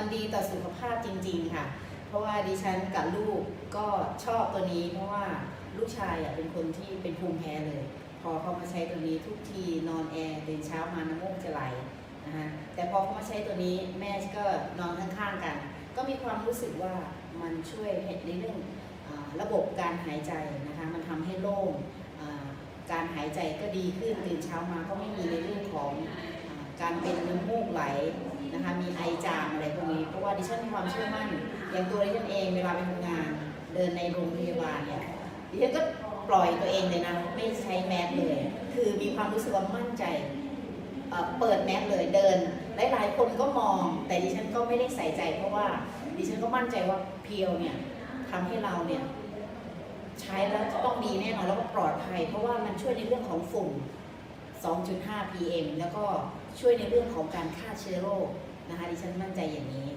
มันดีต่อสุขภาพจริง ๆ ค่ะ เพราะว่าดิฉันกับลูกก็ชอบตัวนี้ เพราะว่าลูกชายอะเป็นคนที่เป็นภูมิแพ้เลย พอเขามาใช้ตัวนี้ทุกทีนอนแอร์ตื่นเช้ามาน้ำมูกจะไหลนะคะแต่พอเขามาใช้ตัวนี้แม่ก็นอนข้างๆกัน ก็มีความรู้สึกว่ามันช่วยในเรื่องระบบการหายใจนะคะมันทำให้โล่งการหายใจก็ดีขึ้นตื่นเช้ามาก็ไม่มีในเรื่องของอการเป็นน้ำมูกไหลนะ ว่าดิฉันมีความเชื่อมั่น อย่างตัวดิฉันเองเวลาไปทำงาน เดินในโรงพยาบาลเนี่ยดิฉันก็ปล่อยตัวเองเลยนะไม่ใช้แมสเลย คือมีความรู้สึกว่ามั่นใจเปิดแมสเลยเดินหลายๆคนก็มอง แต่ดิฉันก็ไม่ได้ใส่ใจ เพราะว่าดิฉันก็มั่นใจว่าเพียวเนี่ยทำให้เราเนี่ยใช้แล้วต้องดีแน่นอนแล้วก็ปลอดภัย เพราะว่ามันช่วยในเรื่องของฝุ่น 2.5 PM แล้วก็ช่วยในเรื่องของการฆ่าเชื้อโรคนะคะดิฉันมั่นใจอย่างนี้